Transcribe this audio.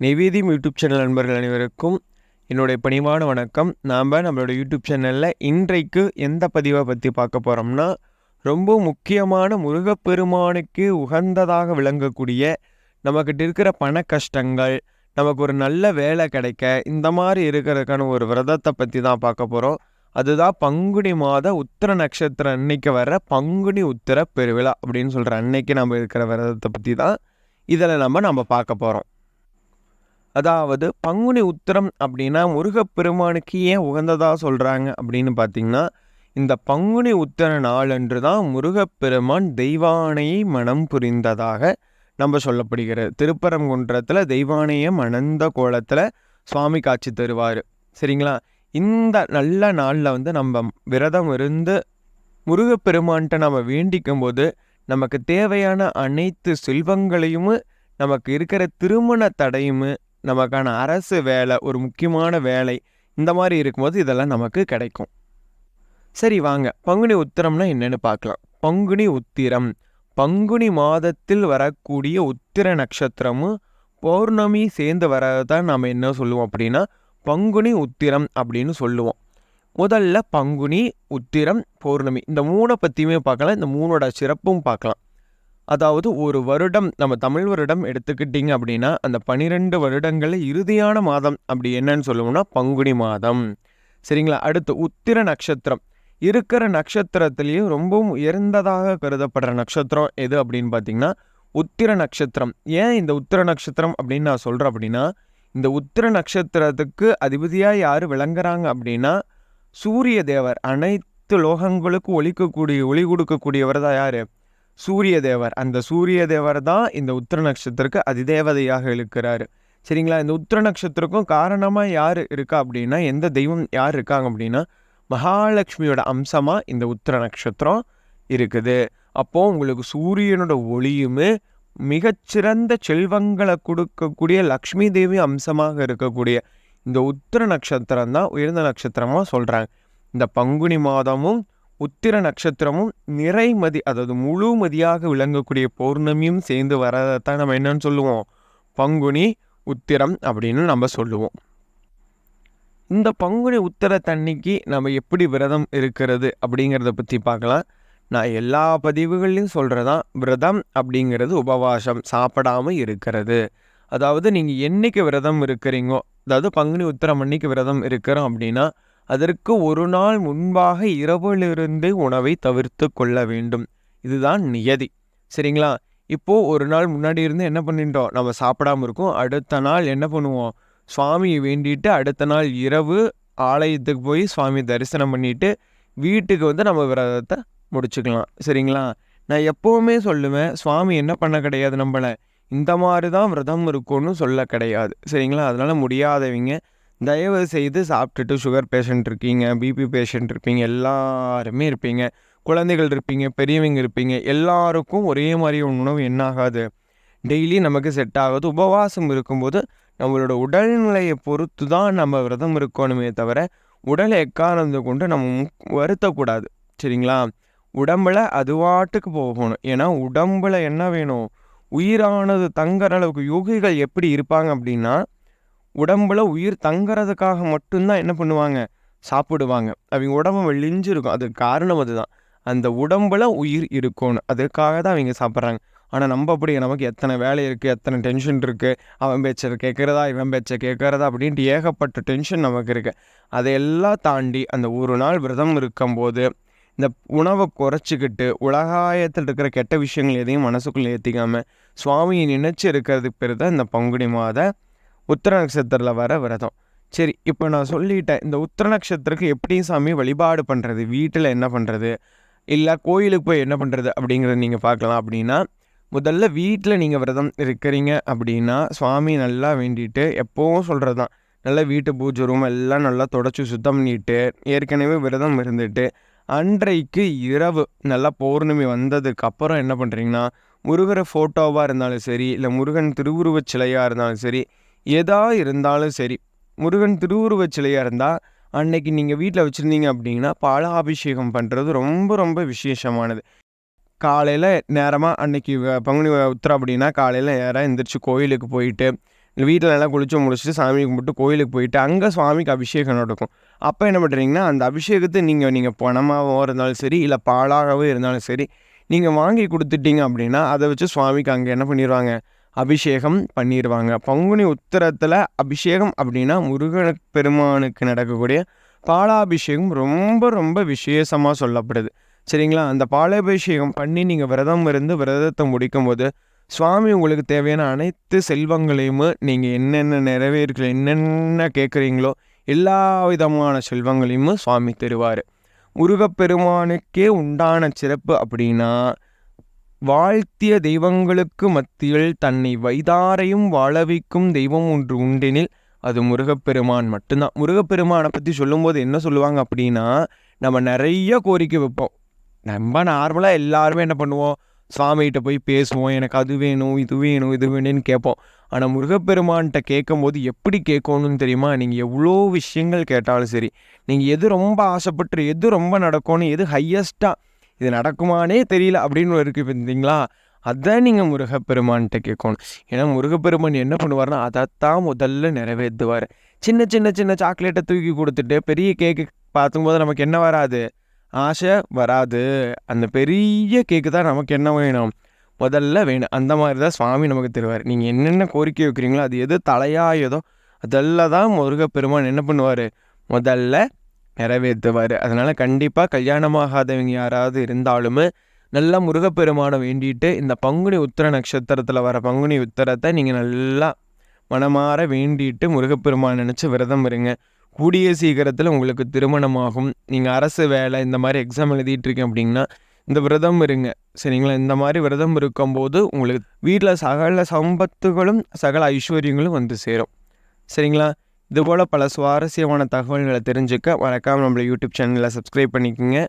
நிவேதிம் YouTube channel நண்பர்கள் அனைவருக்கும் என்னுடைய பணிவான வணக்கம். நாம் நம்மளோட யூடியூப் சேனலில் இன்றைக்கு எந்த பதிவை பற்றி பார்க்க போகிறோம்னா ரொம்ப முக்கியமான முருகப்பெருமானுக்கு உகந்ததாக விளங்கக்கூடிய நம்மக்கிட்ட இருக்கிற பண கஷ்டங்கள் நமக்கு ஒரு நல்ல வேலை கிடைக்க இந்த மாதிரி இருக்கிறதுக்கான ஒரு விரதத்தை பற்றி தான் பார்க்க போகிறோம் அதுதான் பங்குனி மாத உத்திர நட்சத்திரம் அன்னைக்கு வர்ற பங்குனி உத்திர பெருவிழா அப்படின்னு சொல்கிற அன்னைக்கு நம்ம இருக்கிற விரதத்தை பற்றி தான் இதில் நம்ம நம்ம பார்க்க போகிறோம் அதாவது பங்குனி உத்திரம் அப்படின்னா முருகப்பெருமானுக்கு ஏன் உகந்ததாக சொல்கிறாங்க அப்படின்னு பார்த்தீங்கன்னா இந்த பங்குனி உத்திர நாளன்று தான் முருகப்பெருமான் தெய்வானையை மனம் புரிந்ததாக நம்ம சொல்லப்படுகிறது. திருப்பரங்குன்றத்தில் தெய்வானையை மணந்த கோலத்தில் சுவாமி காட்சி தருவார். சரிங்களா? இந்த நல்ல நாளில் வந்து நம்ம விரதம் இருந்து முருகப்பெருமான்கிட்ட நம்ம வேண்டிக்கும் போது நமக்கு தேவையான அனைத்து செல்வங்களையும் நமக்கு இருக்கிற திருமண தடையும் நமக்கான அரசு வேலை ஒரு முக்கியமான வேலை இந்த மாதிரி இருக்கும்போது இதெல்லாம் நமக்கு கிடைக்கும். சரி வாங்க. பங்குனி உத்திரம்னா என்னென்னு பார்க்கலாம். பங்குனி உத்திரம். பங்குனி மாதத்தில் வரக்கூடிய உத்திர நட்சத்திரமும் பௌர்ணமி சேர்ந்து வரதான் நாம் என்ன சொல்லுவோம் அப்படின்னா பங்குனி உத்திரம் அப்படின்னு சொல்லுவோம். முதல்ல பங்குனி உத்திரம் பௌர்ணமி. இந்த மூணை பற்றியுமே பார்க்கலாம். இந்த மூணோட சிறப்பும் பார்க்கலாம். அதாவது ஒரு வருடம் நம்ம தமிழ் வருடம் எடுத்துக்கிட்டிங்க அப்படின்னா அந்த பனிரெண்டு வருடங்களில் இறுதியான மாதம் அப்படி என்னன்னு சொல்லுவோம்னா பங்குனி மாதம். சரிங்களா? அடுத்து உத்திர நட்சத்திரம். இருக்கிற நட்சத்திரத்திலேயும் ரொம்பவும் உயர்ந்ததாக கருதப்படுற நட்சத்திரம் எது அப்படின்னு பார்த்தீங்கன்னா உத்திர நட்சத்திரம். ஏன் இந்த உத்திர நட்சத்திரம் அப்படின்னு நான் சொல்கிறேன் அப்படின்னா இந்த உத்திர நட்சத்திரத்துக்கு அதிபதியாக யார் விளங்குறாங்க அப்படின்னா சூரிய தேவர். அனைத்து லோகங்களுக்கும் ஒளிக்கக்கூடிய ஒளி கொடுக்கக்கூடியவர் தான் யார்? சூரிய தேவர் அந்த சூரிய தேவர் தான் இந்த உத்திர நட்சத்திரத்துக்கு அதிதேவதையாக இருக்கிறாரு சரிங்களா? இந்த உத்திர நட்சத்திரக்கும் காரணமாக யார் இருக்கா அப்படின்னா எந்த தெய்வம் யார் இருக்காங்க அப்படின்னா மகாலட்சுமியோட அம்சமாக இந்த உத்திர நட்சத்திரம் இருக்குது. அப்போது உங்களுக்கு சூரியனோட ஒளியுமே மிகச்சிறந்த செல்வங்களை கொடுக்கக்கூடிய லக்ஷ்மி தேவி அம்சமாக இருக்கக்கூடிய இந்த உத்திர நட்சத்திரம் தான் உயர்ந்த நட்சத்திரமாக சொல்கிறாங்க இந்த பங்குனி மாதமும் உத்திர நட்சத்திரமும் நிறைமதி அதாவது முழுமதியாக விளங்கக்கூடிய பௌர்ணமியும் சேர்ந்து வரதான் நம்ம என்னன்னு சொல்லுவோம். பங்குனி உத்திரம் அப்படின்னு நம்ம சொல்லுவோம். இந்த பங்குனி உத்திர தண்ணிக்கு நம்ம எப்படி விரதம் இருக்கிறது அப்படிங்கிறத பற்றி பார்க்கலாம். நான் எல்லா பதிவுகள்லையும் சொல்கிறதான் விரதம் அப்படிங்கிறது உபவாசம் சாப்பிடாமல் இருக்கிறது. அதாவது நீங்கள் என்னைக்கு விரதம் இருக்கிறீங்கோ அதாவது பங்குனி உத்திரம் அன்னைக்கு விரதம் இருக்கிறோம் அப்படின்னா அதற்கு ஒரு நாள் முன்பாக இரவிலிருந்து உணவை தவிர்த்து கொள்ள வேண்டும். இதுதான் நியதி. சரிங்களா? இப்போது ஒரு நாள் முன்னாடி இருந்து என்ன பண்ணிட்டோம் நம்ம சாப்பிடாம இருக்கோம். அடுத்த நாள் என்ன பண்ணுவோம்? சுவாமியை வேண்டிட்டு அடுத்த நாள் இரவு ஆலயத்துக்கு போய் சுவாமி தரிசனம் பண்ணிட்டு வீட்டுக்கு வந்து நம்ம விரதத்தை முடிச்சுக்கலாம். சரிங்களா? நான் எப்போவுமே சொல்லுவேன் சுவாமி என்ன பண்ண கிடையாது நம்மளை. இந்த மாதிரி தான் விரதம் இருக்கும்னு சொல்ல கிடையாது. சரிங்களா? அதனால் முடியாதவங்க தயவு செய்து சாப்பிட்டுட்டு சுகர் பேஷண்ட் இருக்கீங்க பிபி பேஷண்ட் இருப்பீங்க எல்லாருமே இருப்பீங்க குழந்தைகள் இருப்பீங்க பெரியவங்க இருப்பீங்க எல்லாருக்கும் ஒரே மாதிரி உணவு என்ன ஆகாது டெய்லி நமக்கு செட் ஆகாது. உபவாசம் இருக்கும்போது நம்மளோட உடல்நிலையை பொறுத்து தான் நம்ம விரதம் இருக்கணுமே தவிர உடலை எக்காரணத்தை கொண்டு நம்ம வருத்தக்கூடாது. சரிங்களா? உடம்புல அதுவாட்டுக்கு போகணும். ஏன்னா உடம்புல என்ன வேணும்? உயிரானது தங்குற அளவுக்கு யோகிகள் எப்படி இருப்பாங்க அப்படின்னா உடம்புல உயிர் தங்குறதுக்காக மட்டும்தான் என்ன பண்ணுவாங்க? சாப்பிடுவாங்க. அவங்க உடம்பு வெளிஞ்சு இருக்கும். அதுக்கு காரணம் அதுதான். அந்த உடம்புல உயிர் இருக்கணும் அதுக்காக தான் அவங்க சாப்பிட்றாங்க. ஆனால் நம்ம அப்படி நமக்கு எத்தனை வேலை இருக்குது எத்தனை டென்ஷன் இருக்குது அவன் பேச்சை கேட்குறதா இவன் பேச்சை கேட்குறதா அப்படின்ட்டு ஏகப்பட்ட டென்ஷன் நமக்கு இருக்குது அதையெல்லாம் தாண்டி அந்த ஒரு நாள் விரதம் இருக்கும்போது இந்த உணவை குறைச்சிக்கிட்டு உலகாயத்தில் இருக்கிற கெட்ட விஷயங்கள் எதையும் மனசுக்குள்ளே ஏற்றிக்காமல் சுவாமியை நினச்சி இருக்கிறதுக்கு பேர் தான் இந்த பங்குனி மாத உத்திர நட்சத்திரத்தில் வர விரதம். சரி இப்போ நான் சொல்லிட்டேன் இந்த உத்திர நட்சத்திரத்துக்கு எப்படி சாமி வழிபாடு பண்ணுறது வீட்டில் என்ன பண்ணுறது இல்லை கோயிலுக்கு போய் என்ன பண்ணுறது அப்படிங்கிறத நீங்கள் பார்க்கலாம். அப்படின்னா முதல்ல வீட்டில் நீங்கள் விரதம் இருக்கிறீங்க அப்படின்னா சுவாமி நல்லா வேண்டிட்டு எப்போவும் சொல்கிறது தான் நல்லா வீட்டு பூஜை ரூம் எல்லாம் நல்லா தொடச்சி சுத்தம் பண்ணிட்டு ஏற்கனவே விரதம் இருந்துட்டு அன்றைக்கு இரவு நல்லா பௌர்ணமி வந்ததுக்கு அப்புறம் என்ன பண்ணுறீங்கன்னா முருகரை ஃபோட்டோவாக இருந்தாலும் சரி இல்லை முருகன் திருவுருவச் சிலையாக இருந்தாலும் சரி எதா இருந்தாலும் சரி. முருகன் திருவுருவச் சிலையாக இருந்தால் அன்னைக்கு நீங்கள் வீட்டில் வச்சுருந்தீங்க அப்படின்னா பாலாபிஷேகம் பண்ணுறது ரொம்ப ரொம்ப விசேஷமானது. காலையில் நேரமாக அன்னைக்கு பங்குனி உத்திரம் அப்படின்னா காலையில் நேராக எந்திரிச்சு கோயிலுக்கு போயிட்டு வீட்டில் நல்லா குளிச்சு முடிச்சுட்டு சாமி கும்பிட்டு கோயிலுக்கு போயிட்டு அங்கே சுவாமிக்கு அபிஷேகம் நடக்கும். அப்போ என்ன பண்ணுறீங்கன்னா அந்த அபிஷேகத்தை நீங்கள் நீங்கள் பணமாகவும் இருந்தாலும் சரி இல்லை பாலாகவும் இருந்தாலும் சரி நீங்கள் வாங்கி கொடுத்துட்டீங்க அப்படின்னா அதை வச்சு சுவாமிக்கு அங்கே என்ன பண்ணிடுவாங்க அபிஷேகம் பண்ணிடுவாங்க பங்குனி உத்தரத்தில் அபிஷேகம் அப்படின்னா முருகன பெருமானுக்கு நடக்கக்கூடிய பாலாபிஷேகம் ரொம்ப ரொம்ப விசேஷமாக சொல்லப்படுது. சரிங்களா? அந்த பாலாபிஷேகம் பண்ணி நீங்கள் விரதம் இருந்து விரதத்தை முடிக்கும்போது சுவாமி உங்களுக்கு தேவையான அனைத்து செல்வங்களையும் நீங்கள் என்னென்ன நிறைவேற்ற என்னென்ன கேட்குறீங்களோ எல்லா விதமான செல்வங்களையும் சுவாமி தருவார். முருகப்பெருமானுக்கே உண்டான சிறப்பு அப்படின்னா வாழ்த்திய தெய்வங்களுக்கு மத்தியில் தன்னை வைதாரையும் வாழவிக்கும் தெய்வம் ஒன்று உண்டெனில் அது முருகப்பெருமான் மட்டும்தான். முருகப்பெருமானை பற்றி சொல்லும்போது என்ன சொல்லுவாங்க அப்படின்னா நம்ம நிறைய கோரிக்கை வைப்போம். நம்ம நார்மலாக எல்லாருமே என்ன பண்ணுவோம்? சுவாமிகிட்ட போய் பேசுவோம். எனக்கு அது வேணும் இது வேணும் இது வேணும்னு கேட்போம். ஆனால் முருகப்பெருமான்கிட்ட கேட்கும்போது எப்படி கேட்கணும்னு தெரியுமா? நீங்கள் எவ்வளோ விஷயங்கள் கேட்டாலும் சரி. நீங்கள் எது ரொம்ப ஆசைப்பட்டு எது ரொம்ப நடக்கும்னு எது ஹையஸ்ட்டாக இது நடக்குமானே தெரியல அப்படின்னு இருக்கு பார்த்தீங்களா அதான் நீங்கள் முருகப்பெருமான்கிட்ட கேட்கணும். ஏன்னா முருகப்பெருமான் என்ன பண்ணுவார்னா அதைத்தான் முதல்ல நிறைவேற்றுவார் சின்ன சின்ன சின்ன சாக்லேட்டை தூக்கி கொடுத்துட்டு பெரிய கேக்கு பார்க்கும்போது நமக்கு என்ன வராது? ஆசை வராது. அந்த பெரிய கேக்கு தான் நமக்கு என்ன வேணும்? முதல்ல வேணும். அந்த மாதிரி தான் சுவாமி நமக்கு தருவார். நீங்கள் என்னென்ன கோரிக்கை வைக்கிறீங்களோ அது எது தலையாயதோ அதெல்லாம் தான் முருகப்பெருமான் என்ன பண்ணுவார்? முதல்ல நிறைவேற்றுவார். அதனால் கண்டிப்பாக கல்யாணமாகாதவங்க யாராவது இருந்தாலுமே நல்லா முருகப்பெருமானை வேண்டிட்டு இந்த பங்குனி உத்திர நட்சத்திரத்தில் வர பங்குனி உத்திரத்தை நீங்கள் நல்லா மனமாற வேண்டிட்டு முருகப்பெருமான் நினச்சி விரதம் இருங்க. கூடிய சீக்கிரத்தில் உங்களுக்கு திருமணமாகும். நீங்கள் அரசு வேலை இந்த மாதிரி எக்ஸாம் எழுதிட்டு இருக்கேன் அப்படின்னா இந்த விரதம் இருங்க. சரிங்களா? இந்த மாதிரி விரதம் இருக்கும்போது உங்களுக்கு வீட்டில் சகல சம்பத்துகளும் சகல ஐஸ்வர்யங்களும் வந்து சேரும். சரிங்களா? இதுபோல் பல சுவாரஸ்யமான தகவல்களை தெரிஞ்சுக்க மறக்காமல் நம்மளை யூடியூப் சேனலில் சப்ஸ்கிரைப் பண்ணிக்கோங்க.